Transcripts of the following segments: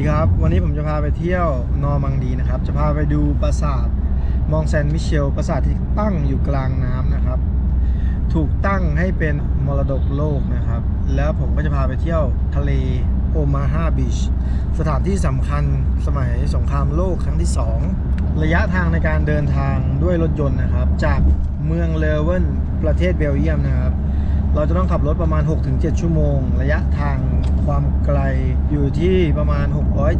วัสดีครับ วันนี้ผมจะพาไปเที่ยวนอร์มังดีนะครับ จะพาไปดูปราสาทมองแซนมิเชลปราสาทที่ตั้งอยู่กลางน้ำนะครับ ถูกตั้งให้เป็นมรดกโลกนะครับ แล้วผมก็จะพาไปเที่ยวทะเลโอมาฮาบีชสถานที่สำคัญสมัยสงครามโลกครั้งที่ 2 ระยะทางในการเดินทางด้วยรถยนต์นะครับ จากเมืองเลเวนประเทศเบลเยียมนะครับ เราจะต้องขับรถประมาณ 6-7 ชั่วโมง ระยะทางความไกลอยู่ที่ประมาณ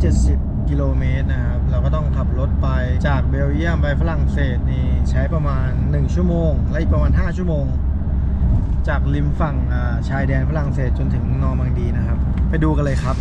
670 กิโลเมตรนะครับ เราก็ต้องขับรถไปจากเบลเยียมไปฝรั่งเศสนี่ใช้ประมาณ 1 ชั่วโมง และอีกประมาณ 5 ชั่วโมง จากริมฝั่งชายแดนฝรั่งเศสจนถึงนอร์มังดีนะครับ ไปดูกันเลยครับ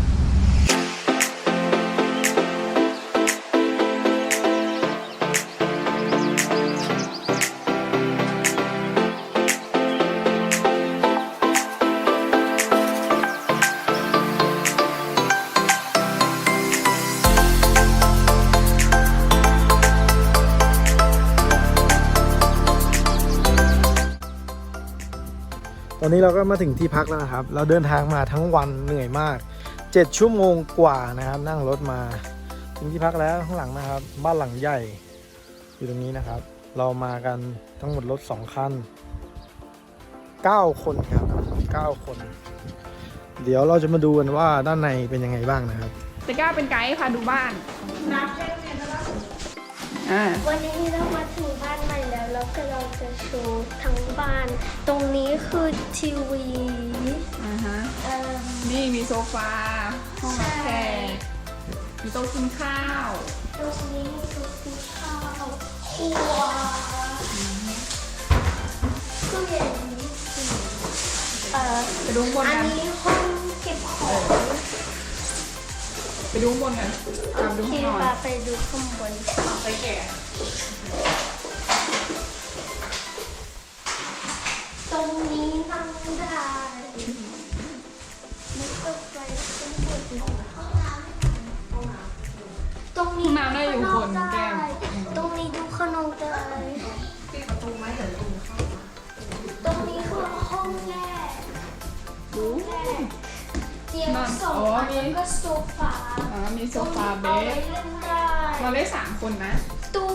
อนนี้เราก็มาถึงที่พักแล้วนะครับ เราเดินทางมาทั้งวันเหนื่อยมาก 7 ชั่วโมงกว่านะครับ นั่งรถมาถึงที่พักแล้วข้างหลังนะครับ บ้านหลังใหญ่อยู่ตรงนี้นะครับ เรามากันทั้งหมดรถ2คัน9 คนครับ 9 คน เดี๋ยวเราจะมาดูกันว่าด้านในเป็นยังไงบ้างนะครับแต่ก้าเป็นไกด์ค่ะดูบ้านอ่าวันนี้เรามาถึงบ้านใหม่ แล้วแล้วก็เราจะโชว์ทั้งบ้าน ตรงนี้คือทีวีอ่าฮะเอ่อนี่มีโซฟาห้องรับแขกมีโต๊ะกินข้าว ตรงนี้มีตู้กินข้าวครัวตู้เย็นเอ่อไปดูข้างบนอันกันนี้ห้องเก็บของไปดูข้างบนกันตามดูโอเคข้างนอนค่ะไปดูข้างบน ไปแก่ ตรงนี้นั่งได้แล้วก็ไปข้างบนห้องน้ำตรงนี้ห้องน้ำได้อยู่บนแก้มตรงนี้ดูขนมได้ตรงนี้คือห้องแรกเตียงสองอันมีแล้วก็โซฟาอ่ามีโซฟาเบตรงสเราได้สามคนนะ ตู้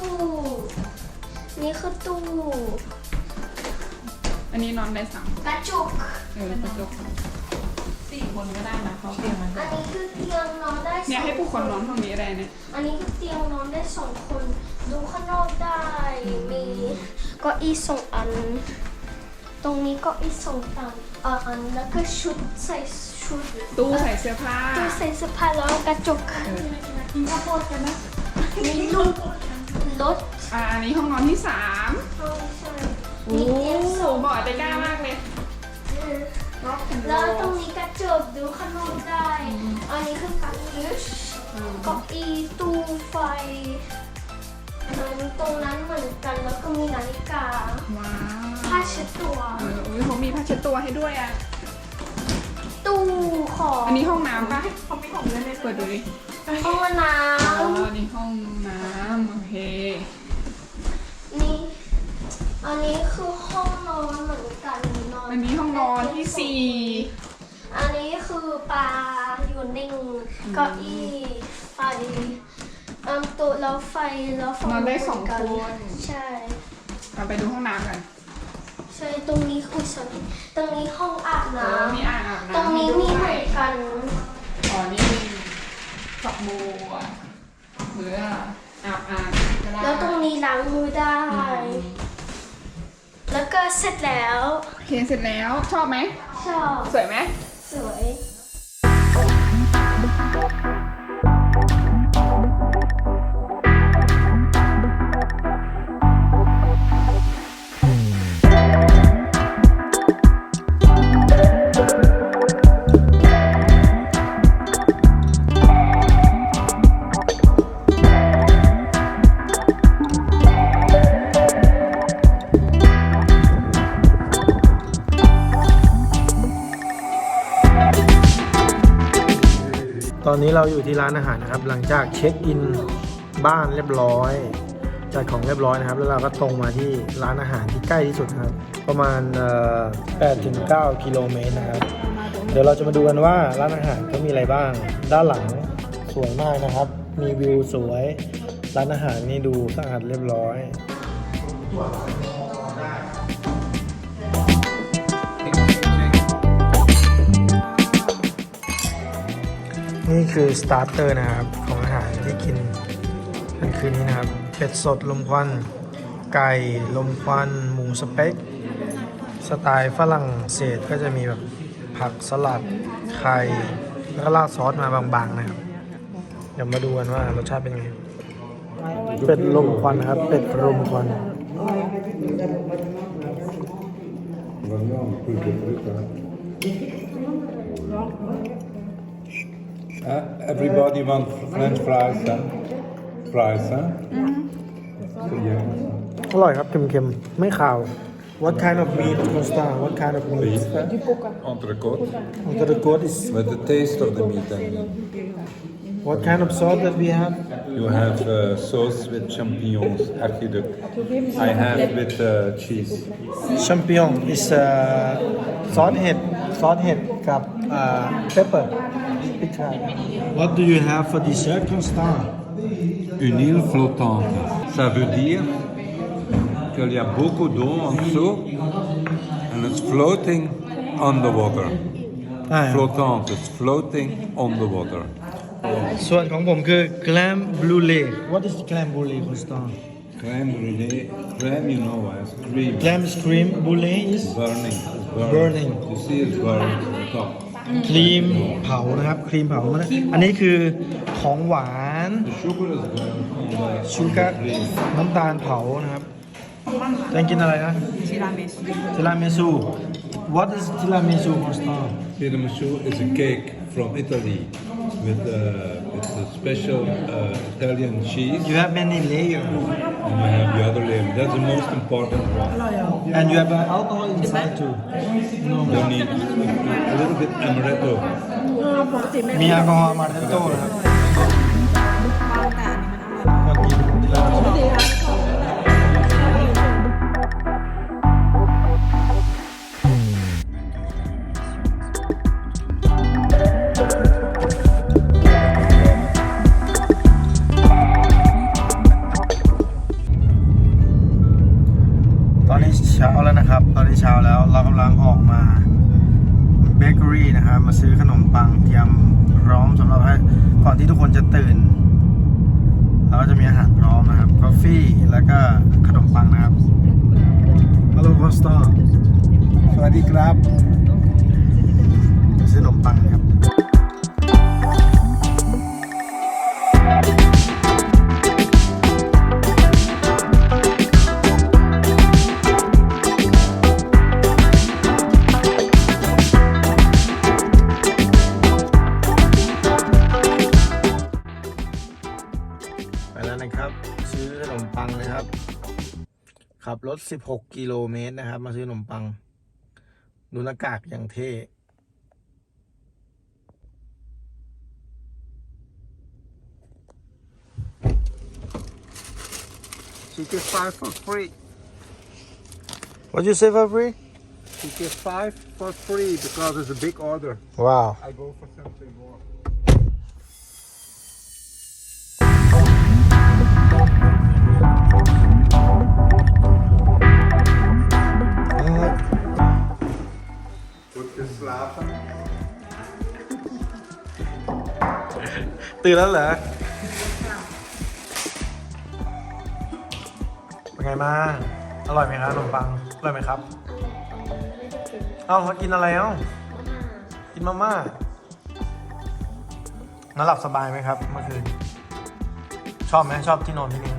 นี่คือตู้ อันนี้นอนได้สามคนกระจกเออกระจกสี่คนก็ได้นะเขาเตียงมันอันนี้คือเตียงนอนได้สองเนี่ยให้ผู้คนนอนห้องนี้ได้เนี่ยอันนี้คือเตียงนอนได้สองคน ดูข้างนอกได้ มีเก็อีสองอัน ตรงนี้เก็อีสองอันเอ่ออันแล้วก็ชุดใส่ชุดตู้ใส่เสื้อผ้าตู้ใส่เสื้อผ้าแล้วกระจกเออกินข้าวโพดกันนะมีลูกรถอ่าอันนี้ห้องนอนที่สามเอาใช่ โอ้มีเตียสองบ่อใจกล้ามากเลยแอนด์โรแล้วตรงนี้กระจกดูขนอกได้ อันนี้คือการยึดก้าอี้ตู้ไฟอันตรงนั้นเหมือนกันแล้วก็มีนาฬิกา ว้าวผ้าเช็ดตัวเอออุ้ยเขามีผ้าเช็ดตัวให้ด้วยอะ ตู้ของอันนี้ห้องน้ำปะเขาไม่ของเล่นเลยเปิดดูดิห้องน้อ๋อนี่ห้องน้ำโอเค นนี้คือห้องนอนเหมือนกันนอนอันนี้ห้องนอนที่สี่อันนี้คือปลาอยู่นิ่งเก้าอี้ไฟเอันโต๊ะแล้วไฟแล้วไฟนอนได้สองคน ใช่เราไปดูห้องน้ำกัน ใช่ตรงนี้คือฉันตรงนี้ห้องอาบเอน้อมีอ่างอาบำน้ำตรงนี้มีเหให้มือนกันอ๋อนี่มีฝักบัวหรืออาบอ่างก็ได้แล้วตรงนี้ล้างมือได้ แล้วก็เสร็จแล้วโอเคเสร็จแล้วชอบไหมชอบ สวยไหม สวย เราอยู่ที่ร้านอาหารนะครับ หลังจากเช็คอินบ้านเรียบร้อยจัดของเรียบร้อยนะครับ แล้วเราก็ตรงมาที่ร้านอาหารที่ใกล้ที่สุดนะครับ ประมาณ8ถึง9กิโลเมตรนะครับ เดี๋ยวเราจะมาดูกันว่าร้านอาหารเขามีอะไรบ้าง ด้านหลังสวยมากนะครับ มีวิวสวย ร้านอาหารนี่ดูสะอาดเรียบร้อย นี่คือสตาร์เตอร์นะครับ ของอาหารที่กินกันคืนนี้นะครับเป็ดสดลมควัน ไก่ลมควัน หมูสเต็กสไตล์ฝรั่งเศสก็จะมีแบบผักสลัดไข่แล้วก็ราดซอสมาบางๆนะครับ เดี๋ยวมาดูกันว่ารสชาติเป็นไงเป็ดลมควันนะครับ เป็ดลมควัน Uh, everybody wants French fries, huh? Fries, huh? So, yeah. อร่อยครับเค็มๆ ไม่ขาว What kind of meat, Costa? What kind of meat? Beef, huh? Entrecote. Under the goat is With the taste of the meat, I mean. what kind of sauce that we have? You have uh, sauce with champignons, archiduc. I have with uh, cheese. Champignon is uh, ซอสเห็ด ซอสเห็ดกับ uh, pepper พริกไทย What do you have for dessert, Costa? Une île flottante. Ça veut dire qu'il y a beaucoup d'eau en dessous and it's floating on the water. อ่า Flottante, it's floating on the water. ส่วนของผมคือ clam brulee What is clam brulee, Costa? Crème brûlée, crème you know as cream. Clam is cream, brulee is Burning. It's Burning. You see it's burning on the top. ครีมเผานะครับ ครีมเผามันอันนี้คือของหวาน The sugar is burning on the ชูการ์น้ำตาลเผานะครับแตงกินอะไรนะทีรามิสุทีรามิสุ What is ทีรามิสุ Costa Tiramisu is a cake from Italy with, uh, with a special uh, Italian cheese You have many layers and you have the other layer. That's the most important one. and you have an alcohol inside too no You need a little bit amaretto. มีแอลกอฮอล์มาเทนโต้นะครับ แต่อันนี้มันอร่อย นะครับ ซื้อขนมปังนะครับ ขับรถ 16 กิโลเมตรนะครับ มาซื้อขนมปัง ดูหน้ากากอย่างเท่ She gets five for free. What you say for free She gets five for free because it's a big order. Wow I go for something more. ตื่นแล้วเหรอเป็นไงมางอร่อยไหมครับขนมปัง อร่อยไหมครับ เอ้ามากินอะไรเอ้า กินมาม่าแล้วหลับสบายไหมครับเมื่อคืน ชอบไหมชอบที่นอนที่นี่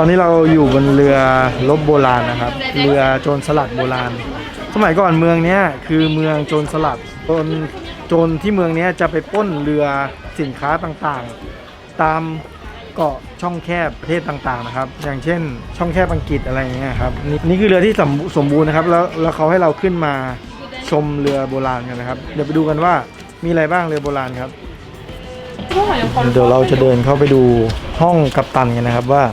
อนนี้เราอยู่บนเรือรบโบราณนะครับ เรือโจรสลัดโบราณ สมัยก่อนเมืองเนี้ยคือเมืองโจรสลัดโจรโจรที่เมืองเนี้ยจะไปป้นเรือสินค้าต่างๆ ตามเกาะช่องแคบประเทศต่างๆนะครับ อย่างเช่น ช่องแคบอังกฤษอะไรอย่างเงี้ยครับนี่นี่คือเรือที่สมสมบูรณ์นะครับ แล้วแล้วเขาให้เราขึ้นมาชมเรือโบราณกันนะครับ เดี๋ยวไปดูกันว่ามีอะไรบ้างเรือโบราณครับ เดี๋ยวเราจะเดินเข้าไปดูห้องกัปตันกันนะครับว่า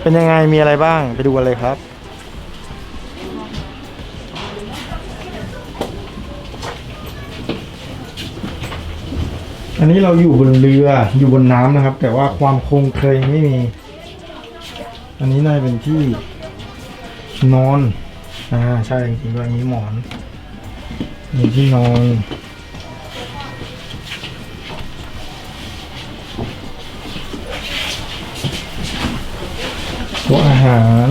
เป็นยังไงมีอะไรบ้างไปดูกันเลยครับ อันนี้เราอยู่บนเรืออยู่บนน้ำนะครับ แต่ว่าความคงเคยไม่มี อันนี้น่าจะเป็นที่นอนอ่าใช่จริงๆด้วยอันนี้หมอนมีที่นอน ต๊ะอาหาร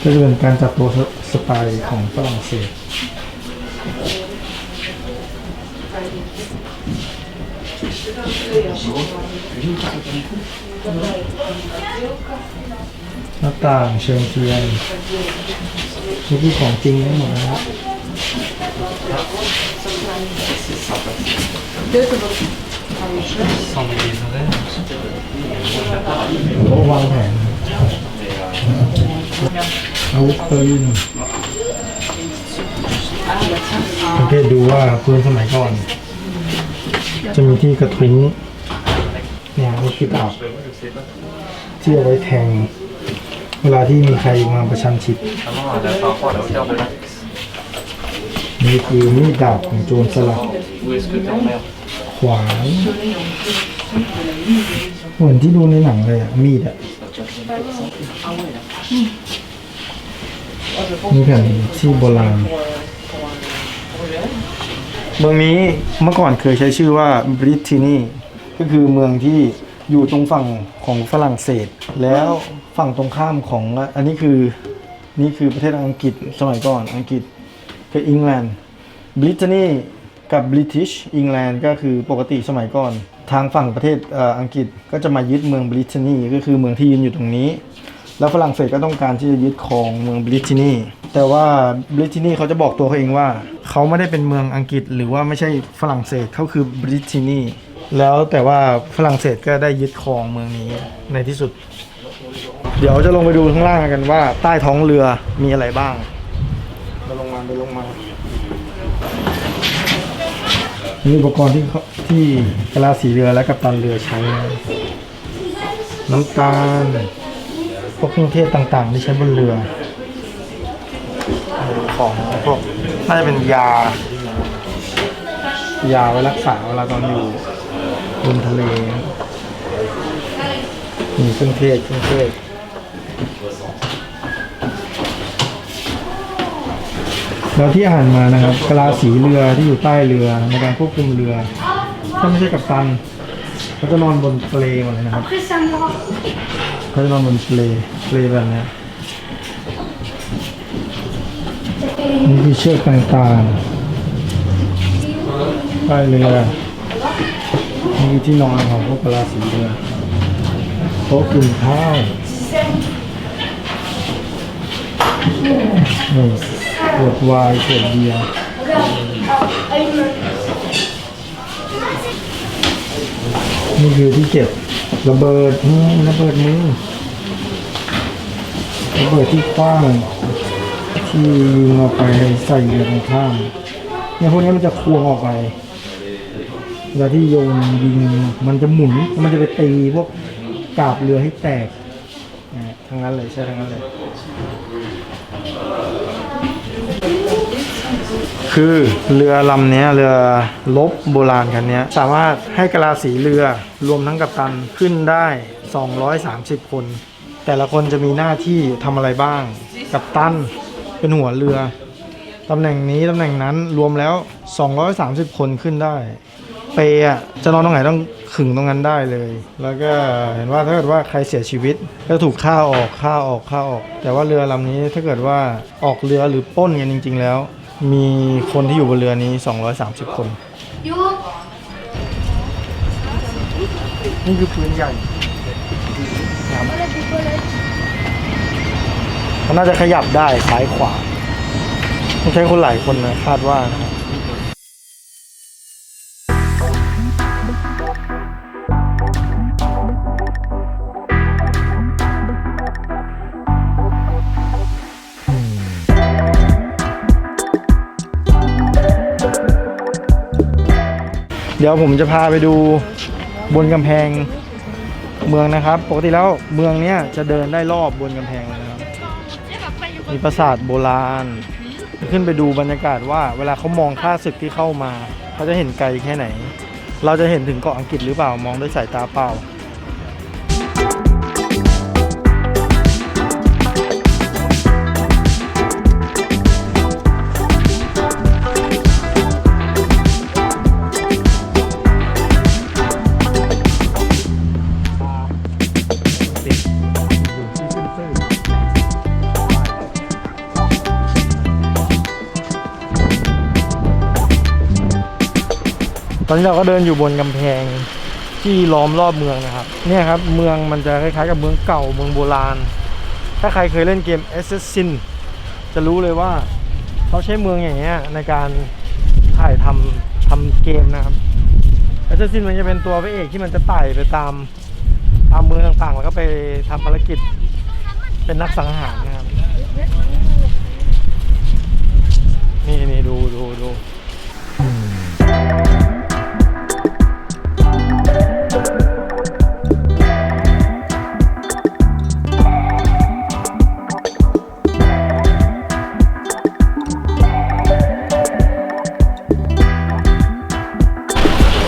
ก็จะเป็นการจัดต๊ะสไตล์ของฝรั่งเศสหน้าต่างเชิงเทียนนี่คือของจริงทั้งหมดนะครับ โอ้วางแผนอาวุธปืนสังเกตดูว่าปืนสมัยก่อน จะมีที่กระทุ้งเนี่ยนี่คือดาบที่เอาไว้แทง เวลาที่มีใครมาประชันชิดนี่คือมีดดาบของโจรสลัด ขวานเหมือนที่ดูในหนังเลยอะมีดอะนี่แผ่นที่โบราณเมืองนี้เมื่อก่อนเคยใช้ชื่อว่าบริตินีก็คือเมืองที่อยู่ตรงฝั่งของฝรั่งเศส แล้วฝั่งตรงข้ามของอันนี้คือนี่คือประเทศอังกฤษสมัยก่อนอังกฤษคืออังกฤษบริตนี กับบริติชอังกฤษก็คือปกติสมัยก่อน ทางฝั่งประเทศอังกฤษก็จะมายึดเมืองบริตนีก็คือเมืองที่ยืนอยู่ตรงนี้ แล้วฝรั่งเศสก็ต้องการที่จะยึดครองเมืองบริตินีแต่ว่าบริตินีเขาจะบอกตัวเขาเองว่า เขาไม่ได้เป็นเมืองอังกฤษ หรือว่าไม่ใช่ฝรั่งเศสเขาคือบริตินีแล้วแต่ว่าฝรั่งเศสก็ได้ยึดครองเมืองนี้ในที่สุด เดี๋ยวจะลงไปดูข้างล่างกันว่า ใต้ท้องเรือมีอะไรบ้างเราลงมาไปลงมา นี่อุปกรณ์ที่เขาที่กะลาสีเรือและกัปตันเรือใช้นะน้ำตาลพวกเครื่องเทศต่างๆ ที่ใช้บนเรือ ของพวกน่าจะเป็นยา ยาไว้รักษาเวลาตอนอยู่บนทะเล มีเครื่องเทศเครื่องเทศ แล้วที่อ่านมานะครับกะลาสีเรือที่อยู่ใต้เรือในการควบคุมเรือถ้าไม่ใช่กัปตันเขาจะนอนบนเปลหมดเลยนะครับเขาจะนอนบนเปลเปลแบบนี้นี่คือเชือกต่างๆใต้เรือนี่คือที่นอนของพวกกะลาสีเรือโต๊ะกินข้าวนี่ ขวดวน์ขวดเบียร์นี่คือที่เก็บระเบิดนี่ระเบิดมือระเบิดที่กว้างที่ยิงออกไปใส่เรือตรงข้ามเนี่ยพวกนี้มันจะควงออกไปเวลาที่โยนยิงมันจะหมุนมันจะไปตีพวกกาบเรือให้แตกทั้งนั้นเลยใช่ทั้งนั้นเลย คือเรือลำนี้เรือลบโบราณคันนี้สามารถให้กะลาสีเรือรวมทั้งกัปตันขึ้นได้ 230 คน แต่ละคนจะมีหน้าที่ทำอะไรบ้าง กัปตันเป็นหัวเรือตำแหน่งนี้ตำแหน่งนั้นรวมแล้ว 230 คนขึ้นได้ เปย์อะจะนอนตรงไหนต้องขึงตรงนั้นได้เลย แล้วก็เห็นว่าถ้าเกิดว่าใครเสียชีวิตก็ถูกฆ่าออกฆ่าออกฆ่าออก แต่ว่าเรือลำนี้ถ้าเกิดว่าออกเรือหรือป้นกันจริง ๆ แล้ว มีคนที่อยู่บนเรือนี้ 230 คน You นี่คือพื้นใหญ่ครับมันน่าจะขยับได้ซ้ายขวาต้องใช้คนหลายคนนะคาดว่านะครับ ดี๋ยวผมจะพาไปดูบนกำแพงเมืองนะครับ ปกติแล้วเมืองเนี้ยจะเดินได้รอบบนกำแพงเลยนะครับ มีปราสาทโบราณ ขึ้นไปดูบรรยากาศว่าเวลาเขามองข้าศึกที่เข้ามา เขาจะเห็นไกลแค่ไหน เราจะเห็นถึงเกาะอังกฤษหรือเปล่ามองด้วยสายตาเปล่า อนนี้เราก็เดินอยู่บนกำแพงที่ล้อมรอบเมืองนะครับ เนี่ยครับเมืองมันจะคล้ายๆกับเมืองเก่าเมืองโบราณ ถ้าใครเคยเล่นเกม Assassin จะรู้เลยว่าเขาใช้เมืองอย่างเงี้ยในการถ่ายทำทำเกมนะครับ Assassin มันจะเป็นตัวพระเอกที่มันจะไต่ไปตามตามเมืองต่างๆ แล้วก็ไปทำภารกิจเป็นนักสังหารนะครับ นี่นี่ดูดูดู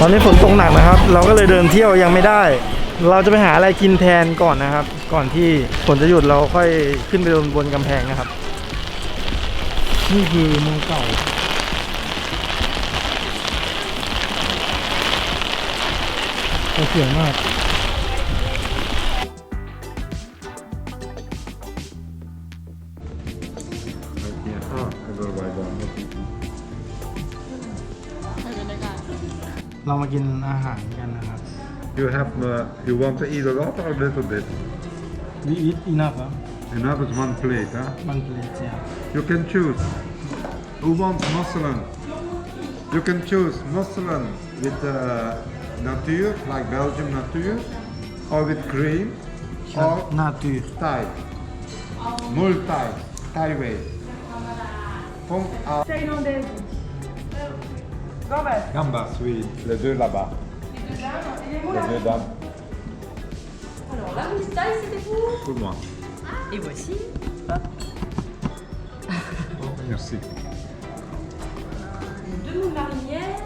ตอนนี้ฝนตกหนักนะครับ เราก็เลยเดินเที่ยวยังไม่ได้ เราจะไปหาอะไรกินแทนก่อนนะครับ ก่อนที่ฝนจะหยุดเราค่อยขึ้นไปบนบนกำแพงนะครับ นี่คือเมืองเก่าโอเคมากเรา มากินอาหารกันนะครับ You have, uh, you want to eat a lot or a little bit? we eat enough ครับ Enough is one plate, huh? one plate yeah You can choose. Who wants musselen? You can choose musselen with uh, natuur, like Belgium natuur, or with cream, or หน้าตือ Thai. Mul Thai, Thai way. From our Gambas, oui, les deux là-bas. Les deux dames. Alors là, Miss Taille, c'était pour Pour moi. Et voici. Merci. Deux moules marinières.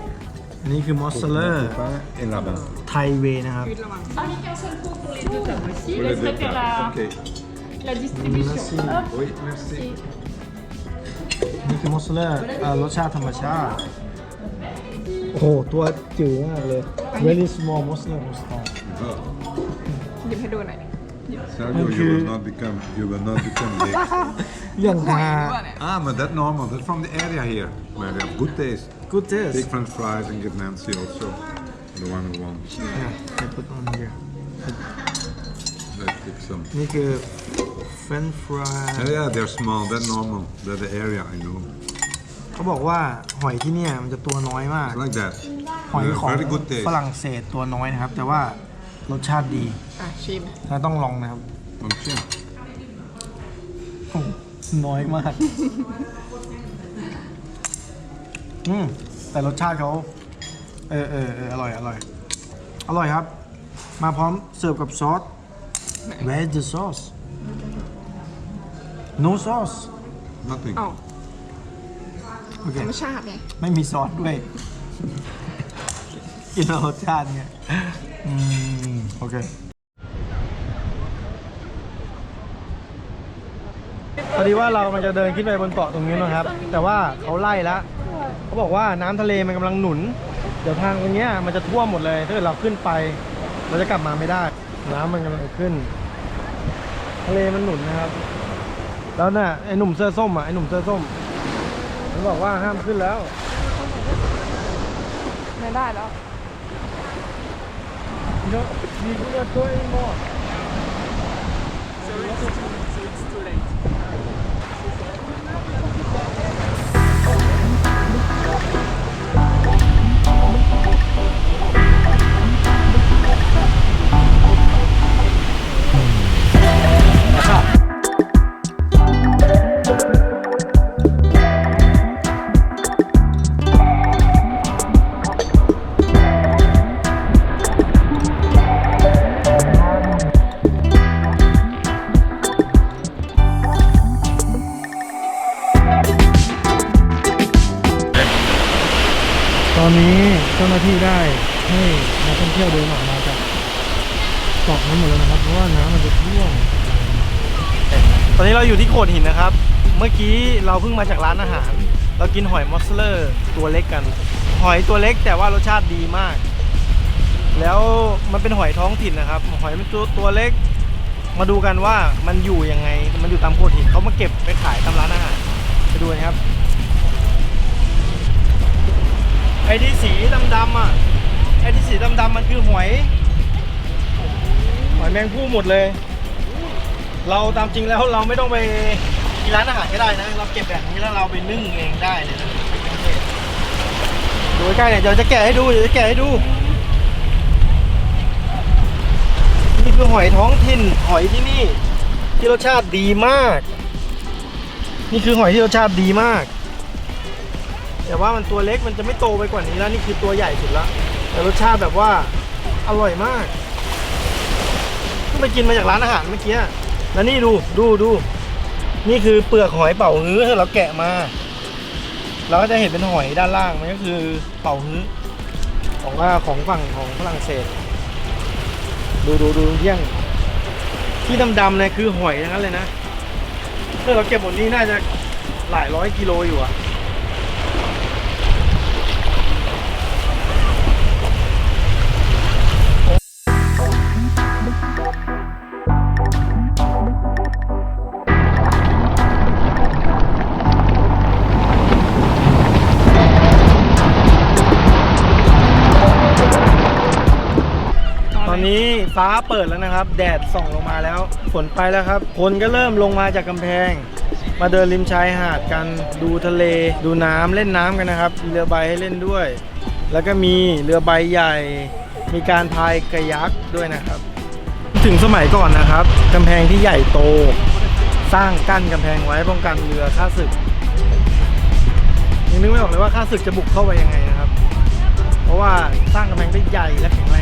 อันนี้คือมอสเลอร์ Pain et là-bas. ไทเวนะครับ Ah, j'ai qu'un seul pot pour les deux tables aussi. Pour les deux tables. Ok. La distribution. Merci. Hop. Oui, merci. นี่คือมอสเลอร์รสชาติธรรมชาติ โอ้โห ตัวจิ๋วมากเลย very small mozzarella moustache Sergio, you will not become, you will not become big. อย่างฮา ah, but that's normal. That's from the area here, where they have good taste. good taste Take French fries and give Nancy also the one who wants. yeah I put on here Let's take some. นี่คือ French fry Yeah, yeah, they're small. That's normal. That's the area I know. เขาบอกว่าหอยที่เนี่ยมันจะตัวน้อยมาก It's like that. หอย Yeah, ของ very good taste. ฝรั่งเศสตัวน้อยนะครับ แต่ว่ารสชาติดีอะชิมเราต้องลองนะครับ Okay. โอ้น้อยมาก อืม แต่รสชาติเขา เออเออเอออร่อย อร่อย อร่อยครับ มาพร้อมเสิร์ฟกับซอส Where's the sauce No sauce Nothing. อ้าว โอเค ธรรมชาติไงไม่มีซอสด้วยกินรสชาติเนี่ยอืมโอเคพอดีว่าเรามันจะเดินขึ้นไปบนเกาะตรงนี้นะครับ แต่ว่าเขาไล่แล้วเขาบอกว่าน้ำทะเลมันกำลังหนุน เดี๋ยวทางตรงเนี้ยมันจะท่วมหมดเลย ถ้าเกิดเราขึ้นไป เราจะกลับมาไม่ได้ น้ำมันกำลังขึ้น ทะเลมันหนุนนะครับ แล้วน่ะไอ้หนุ่มเสื้อส้มอะไอ้หนุ่มเสื้อส้ม มันบอกว่าห้ามขึ้นแล้ว ไม่ได้แล้ว No, we do not go anymore. So it's, so it's too late. 啊！ หน้าที่ได้ให้นักท่องเที่ยวเดินออกมาจากเกาะนั้นหมดเลยนะครับ เพราะว่าน้ำมันจะท่วมตอนนี้เราอยู่ที่โขดหินนะครับ เมื่อกี้เราเพิ่งมาจากร้านอาหาร เรากินหอยมอสเลอร์ตัวเล็กกัน หอยตัวเล็กแต่ว่ารสชาติดีมาก แล้วมันเป็นหอยท้องถิ่นนะครับ หอยมันตัวตัวเล็ก มาดูกันว่ามันอยู่ยังไง มันอยู่ตามโขดหินเขามาเก็บไปขายตามร้านอาหาร ไปดูนะครับ ไอ้ที่สีดำๆอะ ไอ้ที่สีดำๆมันคือหอย หอยแมงผู้หมดเลย เราตามจริงแล้วเราไม่ต้องไปกินร้านอาหารก็ได้นะ เราเก็บแบบนี้แล้วเราไปนึ่งเองได้เลยนะดูใกล้เนี่ยเดี๋ยวจะแกะให้ดูเดี๋ยวจะแกะให้ดู นี่คือหอยท้องถิ่นหอยที่นี่ ที่รสชาติดีมาก นี่คือหอยที่รสชาติดีมาก แต่ว่ามันตัวเล็กมันจะไม่โตไปกว่านี้แล้วนี่คือตัวใหญ่สุดละแต่รสชาติแบบว่าอร่อยมากเพิ่งไปกินมาจากร้านอาหารเมื่อกี้แล้วนี่ดูดูดูนี่คือเปลือกหอยเป่าฮื้อที่เราแกะมา เราก็จะเห็นเป็นหอยด้านล่างมันก็คือเป่าฮื้อของว่าของฝั่งของฝรั่งเศส ดูดูดูเยี่ยง ที่ดำๆเนี่ยคือหอยทั้งนั้นเลยนะถ้าเราเก็บหมดนี้น่าจะหลายร้อยกิโลอยู่อะ ฟ้าเปิดแล้วนะครับ แดดส่องลงมาแล้ว ฝนไปแล้วครับ คนก็เริ่มลงมาจากกำแพง มาเดินริมชายหาดกัน ดูทะเล ดูน้ำเล่นน้ำกันนะครับ มีเรือใบให้เล่นด้วย แล้วก็มีเรือใบใหญ่ มีการพายกระยักด้วยนะครับ ถึงสมัยก่อนนะครับกำแพงที่ใหญ่โต สร้างกั้นกำแพงไว้ป้องกันเรือข้าศึกยังนึกไม่ออกเลยว่าข้าศึกจะบุกเข้าไปยังไงนะครับ เพราะว่าสร้างกำแพงได้ใหญ่และแข็งแรง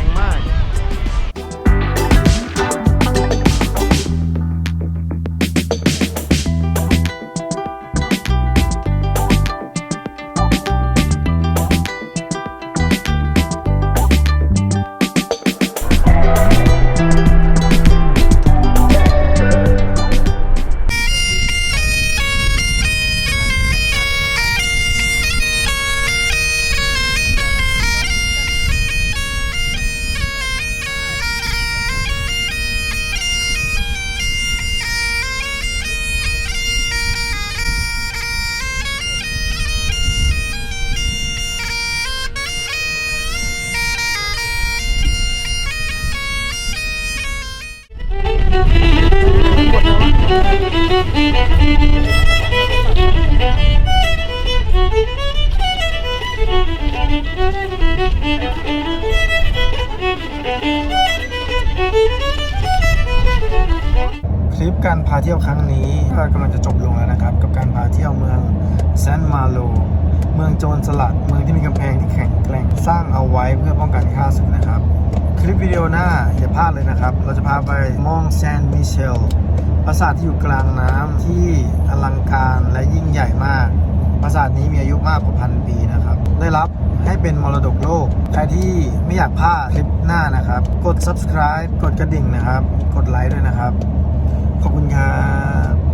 คลิปการพาเที่ยวครั้งนี้ก็กำลังจะจบลงแล้วนะครับ กับการพาเที่ยวเมืองแซนมาโล เมืองโจรสลัด เมืองที่มีกำแพงที่แข็งแกร่งสร้างเอาไว้เพื่อป้องกันข้าศึกนะครับ คลิปวิดีโอหน้าอย่าพลาดเลยนะครับ เราจะพาไปมองแซนมิเชล ปราสาทที่อยู่กลางน้ำที่อลังการและยิ่งใหญ่มาก ปราสาทนี้มีอายุมากกว่าพันปีนะครับ ได้รับให้เป็นมรดกโลก ใครที่ไม่อยากพลาดคลิปหน้านะครับ กด subscribe กดกระดิ่งนะครับ กดไลค์ด้วยนะครับ ขอบคุณครับ